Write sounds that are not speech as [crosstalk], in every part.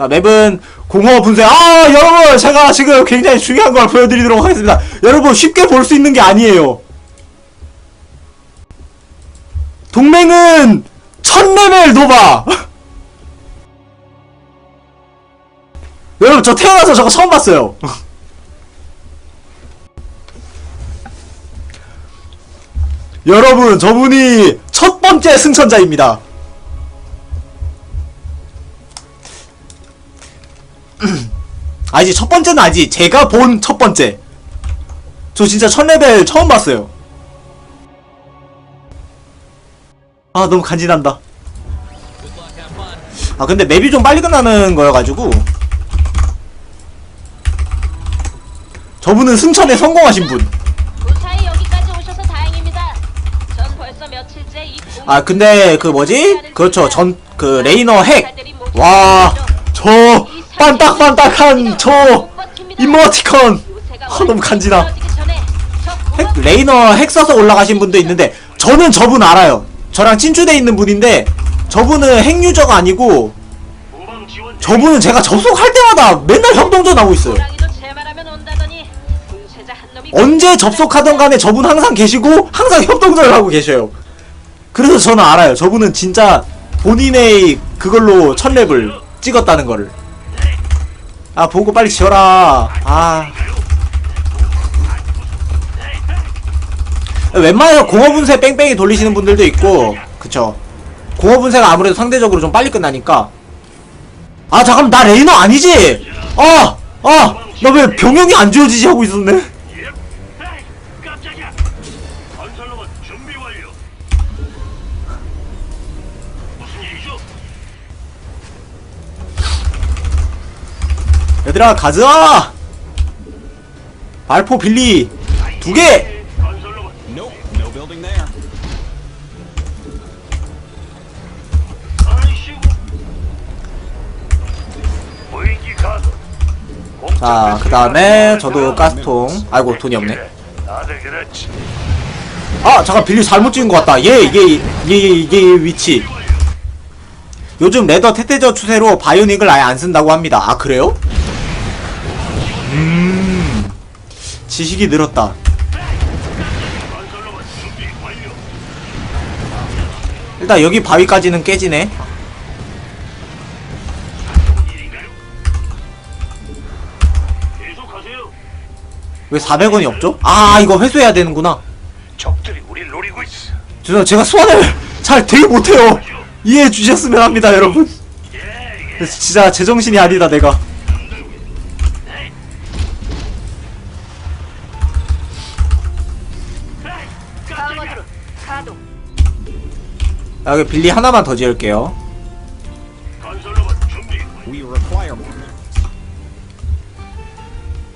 자, 맵은 공허 분쇄. 아, 여러분, 제가 지금 굉장히 중요한 걸 보여드리도록 하겠습니다. 여러분, 쉽게 볼 수 있는 게 아니에요. 동맹은 천 레벨 노바. [laughs] 여러분, 저 태어나서 저거 처음 봤어요. [laughs] 여러분, 저분이 첫 번째 승천자입니다. 아니지 첫 번째는 아니지 제가 본 첫 번째. 저 진짜 첫 레벨 처음 봤어요. 아 너무 간지난다. 아 근데 맵이 좀 빨리 끝나는 거여가지고. 저분은 승천에 성공하신 분. 아 근데 그 뭐지? 그렇죠. 전 그 레이너 핵 와 저 반딱반딱한 저 이모티콘 아, 너무 간지나. 핵, 레이너 핵 써서 올라가신 분도 있는데 저는 저분 알아요. 저랑 친추돼 있는 분인데 저분은 핵 유저가 아니고 저분은 제가 접속할 때마다 맨날 협동전 하고 있어요. 언제 접속하던 간에 저분 항상 계시고 항상 협동전을 하고 계셔요. 그래서 저는 알아요. 저분은 진짜 본인의 그걸로 첫 랩을 찍었다는 거를. 아 보고 빨리 지어라. 아. 웬만해서 공허분쇄 뺑뺑이 돌리시는 분들도 있고 그쵸 공허분쇄가 아무래도 상대적으로 좀 빨리 끝나니까 아 잠깐 나 레이너 아니지 아! 아! 나 왜 병영이 안 지워지지 하고 있었네 깜짝이야! 건설로봇 준비 완료. 무슨 일이죠? 얘들아 가자 발포 빌리. 무인기 가도. 자, 그 다음에 저도 가스통. 아이고, 돈이 없네. 아 잠깐 빌리 잘못 찍은 것 같다 얘 이게 얘 이게 위치 요즘 레더 테테저 추세로 바이오닉을 아예 안 쓴다고 합니다 아 그래요? 음 지식이 늘었다. 일단 여기 바위까지는 깨지네. 왜 400원이 없죠? 아 이거 회수해야 되는구나 적들이 우릴 노리고 있어. 죄송 제가 소환을 잘 되게 못해요 이해해 주셨으면 합니다 여러분 예, 예. 진짜 제정신이 아니다 내가 여기 빌리 하나만 더 지을게요.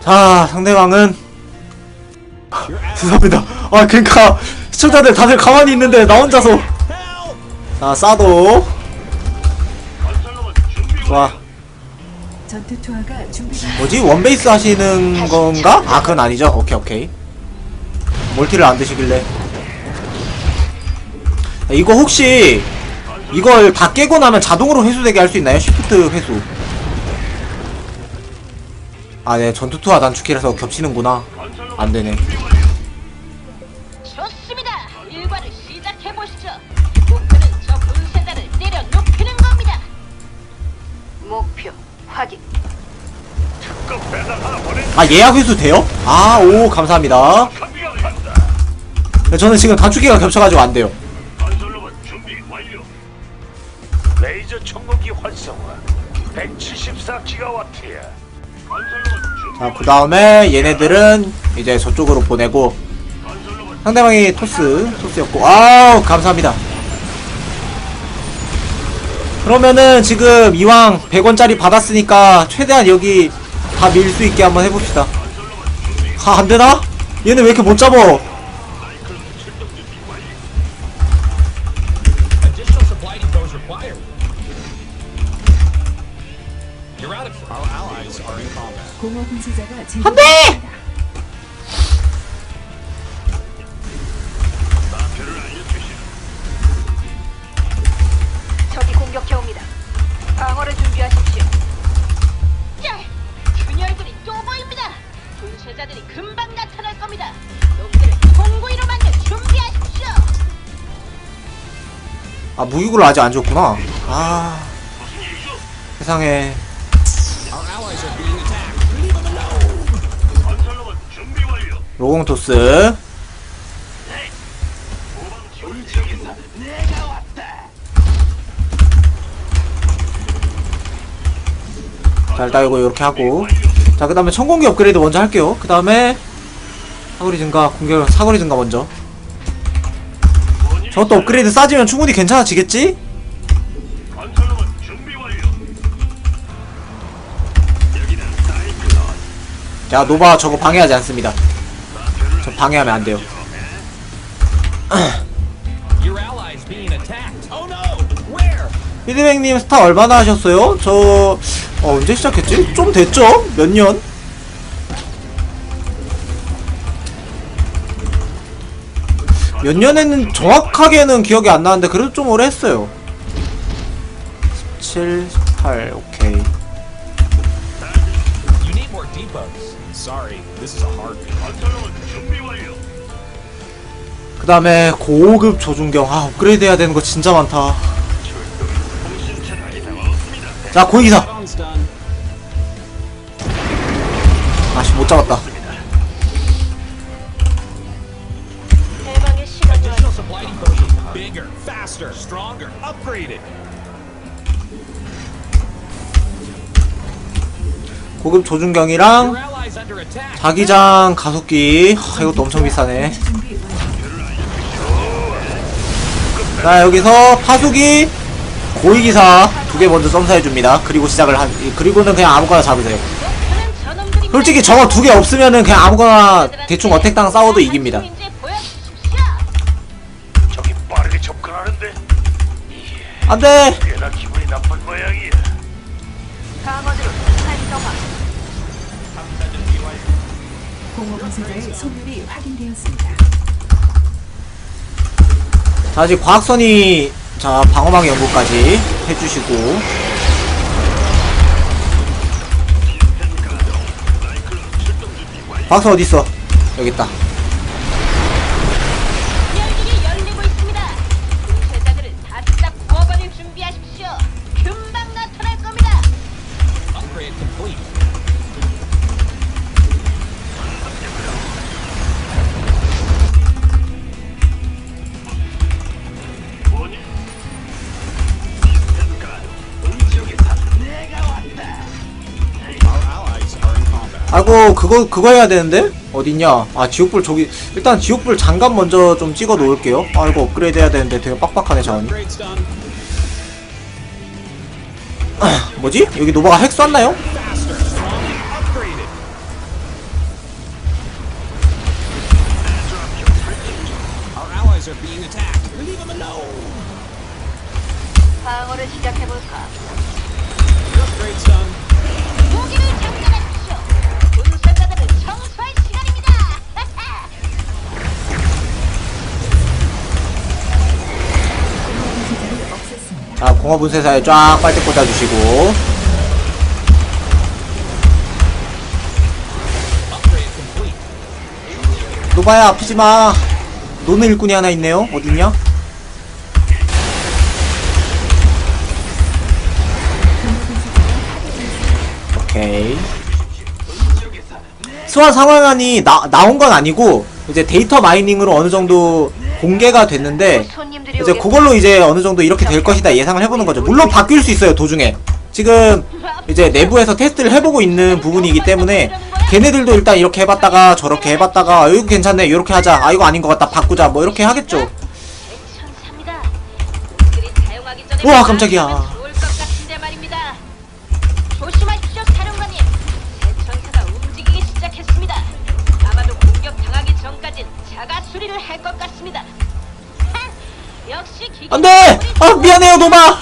자 상대방은 [laughs] 죄송합니다. 아 그니까 시청자들 다들 가만히 있는데 나 혼자서. 자 싸도. 좋아. 뭐지? 원베이스 하시는 건가? 아 그건 아니죠. 오케이 오케이. 멀티를 안 드시길래. 아, 이거 혹시 이걸 다 깨고 나면 자동으로 회수되게 할 수 있나요? 시프트 회수 아 네 전투 투하 단축키라서 겹치는구나 안되네 좋습니다. 일과를 시작해 보시죠. 목표는 저 분쇄자를 때려 눕히는 겁니다. 목표 확인. 특급 배달 하나 보내. 아 예약 회수 돼요? 아 오 감사합니다. 저는 지금 단축키가 겹쳐가지고 안 돼요 활성화. 174기가와트야. 건설로봇 준비. 자그 다음에 얘네들은 이제 저쪽으로 보내고 상대방이 토스 토스였고. 아우 감사합니다. 그러면은 지금 이왕 100원짜리 받았으니까 최대한 여기 다 밀 수 있게 한번 해봅시다. 아 안되나? 얘는 왜 이렇게 못 잡어 무기고를 아직 안 줬구나 아? 세상에. 로공토스 일단 이거 이렇게 하고 자 그 다음에 천공기 업그레이드 먼저 할게요 그 다음에 사거리 증가 공격 사거리 증가 먼저 저것도 업그레이드 싸지면 충분히 괜찮아지겠지? 자 노바 저거 방해하지 않습니다 저 방해하면 안 돼요. Oh? 피드백님 스타 얼마나 하셨어요? 저 어, 언제 시작했지? 좀 됐죠? 몇 년? 몇 년에는 정확하게는 기억이 안 나는데 그래도 좀 오래 했어요 17, 18 오케이. 그 다음에 고급 조준경 아 업그레이드 해야 되는 거 진짜 많다. 자 고위기사. 아씨 못 잡았다 faster, stronger, upgraded. 고급 조준경이랑. 자기장 가속기 하, 이것도 엄청 비싸네. 자 여기서 파수기 고위기사 두 개 먼저 점사해줍니다 그리고 시작을 한 그리고는 그냥 아무거나 잡으세요. 솔직히 저거 두 개 없으면은 그냥 아무거나 대충 어택당 싸워도 이깁니다 안돼 꽤나 기분이 나쁜 모양이야. 강화드로 활성화. 공허 분쇄자의 소멸이 확인되었습니다. 자 아직 과학선이 자 방어막 연구까지 해주시고 과학선 어딨어 여기 있다 아이고 그거 그거 해야 되는데 어딨냐 아 지옥불 저기 일단 지옥불 장갑 먼저 좀 찍어 놓을게요 아 이거 업그레이드 해야 되는데 되게 빡빡하네 자원이. [clears throat] 뭐지 여기 노바가 핵 쐈나요? 공허분쇄사에 쫙 빨대 꽂아주시고. 노바야 아프지마 노는 일꾼이 하나 있네요 어딨냐? 오케이 소환 상황안이 나, 나온 건 아니고 이제 데이터 마이닝으로 어느 정도 공개가 됐는데 이제 그걸로 이제 어느 정도 이렇게 될 것이다 예상을 해보는 거죠. 물론 바뀔 수 있어요 도중에. 지금 이제 내부에서 테스트를 해보고 있는 부분이기 때문에 걔네들도 일단 이렇게 해봤다가 저렇게 해봤다가 아, 이거 괜찮네 이렇게 하자 아 이거 아닌 것 같다 바꾸자 뭐 이렇게 하겠죠. 우와, 깜짝이야. 안돼! 아 미안해요 왔자자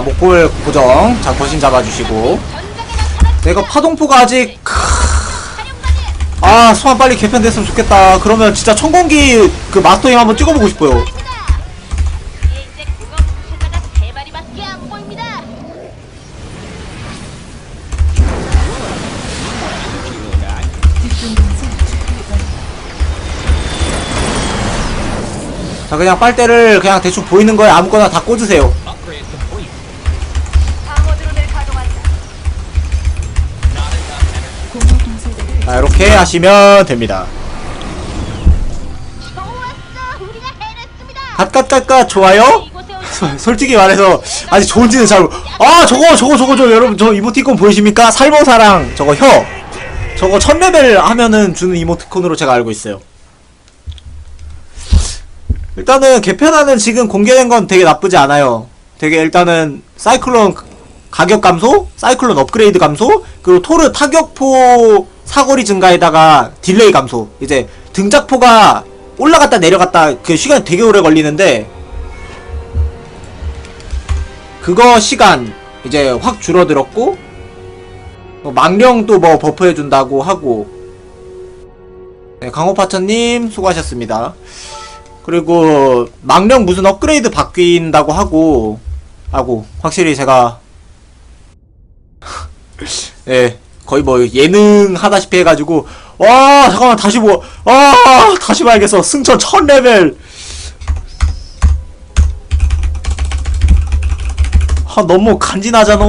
목골 고정. 자 거신 잡아주시고. 내가 파동포가 아직 아 소환 빨리 개편됐으면 좋겠다 그러면 진짜 천공기 그 마스터임 한번 찍어보고 싶어요. 자 그냥 빨대를 그냥 대충 보이는 거에 아무거나 다 꽂으세요 이렇게 하시면 됩니다. 갓갓갓갓 좋아요? [laughs] 솔직히 말해서 아직 좋은지는 잘. 아 저거 저거 저거 저 여러분 저 이모티콘 보이십니까? 살모사랑 저거 혀 저거 1000레벨 하면은 주는 이모티콘으로 제가 알고 있어요 일단은 개편하는 지금 공개된 건 되게 나쁘지 않아요 되게 일단은 사이클론 가격 감소, 사이클론 업그레이드 감소, 그리고 토르 타격포 사거리 증가에다가 딜레이 감소. 이제 등짝포가 올라갔다 내려갔다 그 시간이 되게 오래 걸리는데 그거 시간 이제 확 줄어들었고 뭐 망령도 뭐 버프해준다고 하고 네, 강호파천님 수고하셨습니다. 그리고 망령 무슨 업그레이드 바뀐다고 하고 하고 확실히 제가 예 [laughs] 거의 뭐 예능 하다시피 해가지고 와 잠깐만 다시 뭐 아 다시 봐야겠어. 승천 1000레벨. 아 너무 간지나잖아